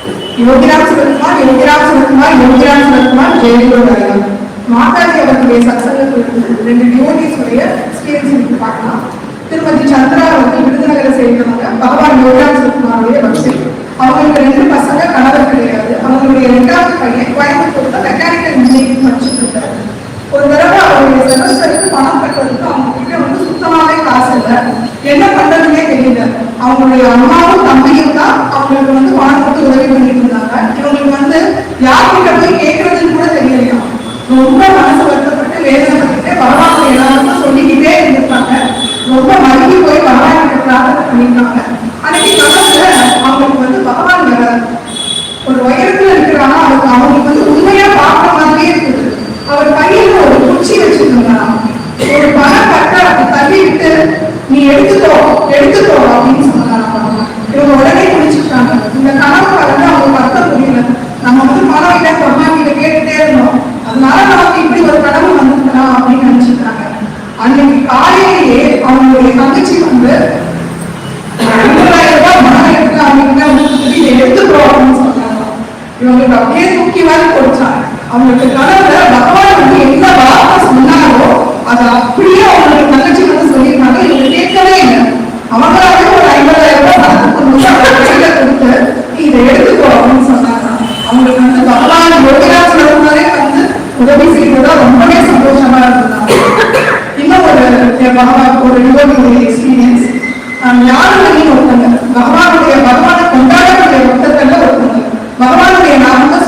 யோகிராஜ் சுரத்குமார் யோகிராஜ் சுரத்குமார் யோகிராஜ் சுரத்குமார் ஜெயகுரு மாதாஜி அவர்களுடைய சத்சங்கத்தில் ரெண்டு டிவோட்டிஸ் உடைய எக்ஸ்பீரியன்ஸ் இன்னைக்கு பார்க்கலாம். திருமதி சந்திரா வந்து விருதுநகரை சேர்ந்தவங்க பகவான் யோகிராம் சுரத்குமாருடைய பக்தி அவங்களுக்கு ரெண்டு பசங்க கணவர் கிடையாது. அவங்களுடைய ரெண்டாவது பையன் கோயம்புத்தூர்ல மெக்கானிக்கல் இன்ஜினியரிங் படிச்சுட்டு இருக்காரு. ஒரு தடவை அவருடைய செமஸ்டருக்கு பணம் கட்டுறதுக்கு அவங்க கிட்ட வந்து சுத்தமாவே காசு இல்லை. என்ன பண்றதுன்னே தெரியல. அவங்களுடைய அம்மாவும் தம்பியும் தான் அவங்களுக்கு வந்து உதவி பண்ணிட்டு இருந்தாங்க. இவங்களுக்கு வந்து யார்கிட்ட போய் கேட்கறதுன்னு கூட தெரியலையா? ரொம்ப மனசு வருத்தப்பட்டு வேதனைப்பட்டு பரவாயில்ல எல்லாருக்கும் சொல்லிக்கிட்டே இருந்திருக்காங்க. ரொம்ப மறுபடி போய் பரவாயில்ல பிரார்த்தனை பண்ணியிருக்காங்க. அன்னைக்கு கனவுல அவங்களுக்கு வந்து பகவான் வராது ஒரு உயரத்துல இருக்கிறானா அவருக்கு அவங்களுக்கு வந்து உண்மையா பார்க்க மாதிரியே இருக்குது அவர் கையில ஒரு குச்சி வச்சிருந்தாராம் ஒரு பணம் கட்ட அப்படி தள்ளி விட்டு நீ எடுத்துக்கோ எடுத்துக்கோ அப்படின்னு சொன்னாராம் இவங்க உடனே குடிச்சுட்டாங்க இந்த கனவு வந்து அவங்க அர்த்தம் புரியல நம்ம வந்து பணம் இல்லை அம்மா கிட்ட கேட்டுட்டே இருந்தோம் அதனால நமக்கு இப்படி ஒரு கனவு வந்துருக்கலாம் அப்படின்னு நினைச்சிருக்காங்க அன்னைக்கு காலையிலேயே அவங்களுடைய தங்கச்சி வந்து ஐம்பதாயிரம் ரூபாய் பணம் எடுத்து அவங்க வந்து இதை எடுத்துக்கிறோம் சொன்னாங்க. இவங்களுக்கு அப்படியே தூக்கி மாதிரி கொடுத்தாங்க அவங்களுக்கு கனவுல பகவான் வந்து என்ன வார்த்தை சொன்னாரோ அதை அப்படியே அவங்களுக்கு தங்கச்சி வந்து சொல்லியிருக்காங்க இவங்க கேட்கவே இல்லை அவங்களாவே ஒரு ஐம்பதாயிரம் ரூபாய் பணத்தை கொண்டு வந்து அவங்க கையில கொடுத்து நீ இதை எடுத்துக்கோ அப்படின்னு சொன்னாங்க அவங்களுக்கு வந்து பகவான் யோகிராஜ் சொல்லும்போதே வந்து உதவி செய்ததா ரொம்பவே சந்தோஷமா இருந்தாங்க இன்னும் ஒரு எக்ஸ்பீரியன்ஸ் ஞானமணின்னு ஒருத்தங்க பகவானுடைய பகவானை கொண்டாடக்கூடிய பக்தர்கள்ல ஒருத்தங்க பகவானுடைய நாமத்தை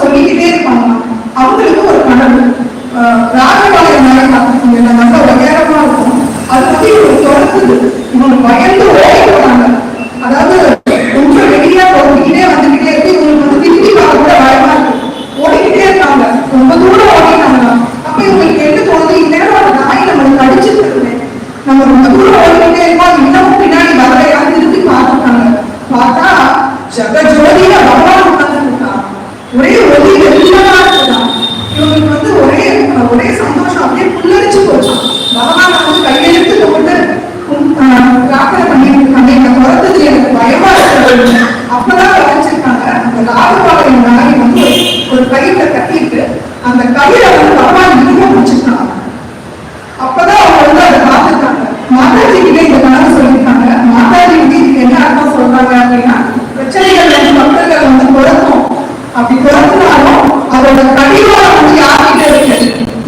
ஜெகஜோதியில பகவான் உட்கார்ந்துருக்கான் ஒரே ஒளி வெளிச்சமா இவங்களுக்கு வந்து ஒரே ஒரே சந்தோஷம். அப்படியே புல்லரிச்சு போச்சு. பகவான் வந்து கையெழுத்து கொண்டு பிரார்த்தனை பண்ணிட்டு இருக்காங்க இந்த குறைந்தது எனக்கு பயமா இருக்கு. அப்பதான் வரைஞ்சிருக்காங்க. அந்த ராகுபாளையம் நாய் வந்து ஒரு கயிற்ற கட்டிட்டு அந்த கயிறை வந்து பகவான் இன்னும் முடிச்சிருக்காங்க அப்பதான் அவங்க வந்து அதை பார்த்துருக்காங்க மாதாஜி கிட்ட இந்த கனவு சொல்லியிருக்காங்க மாதாஜி கிட்ட இதுக்கு என்ன அர்த்தம் சொல்றாங்க அப்படின்னா பிரச்சனைகள் வந்து பக்தர்கள் வந்து குறைக்கும் அப்படி குறைச்சினாலும் அதோட கடிவாளம் வந்து யார்கிட்ட இருக்கு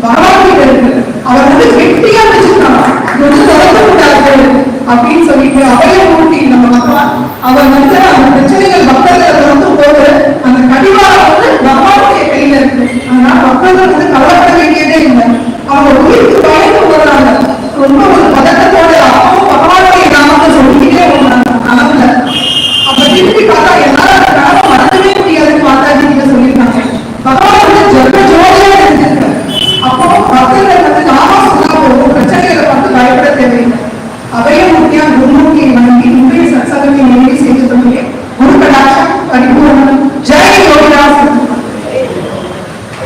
பகவான் கிட்ட இருக்கு அவர் வந்து கெட்டியா வச்சிருக்காங்க இது வந்து தொடர்ந்து கூடாது அப்படின்னு சொல்லிட்டு அவைய மூட்டி நம்ம பகவான் அவர் வந்து அந்த பிரச்சனைகள் பக்தர்கள் வந்து போது அந்த கடிவாரம் வந்து பகவானுடைய கையில இருக்கு. அதனால பக்தர்கள் வந்து கவலைப்பட வேண்டியதே இல்லை. அவங்க உயிருக்கு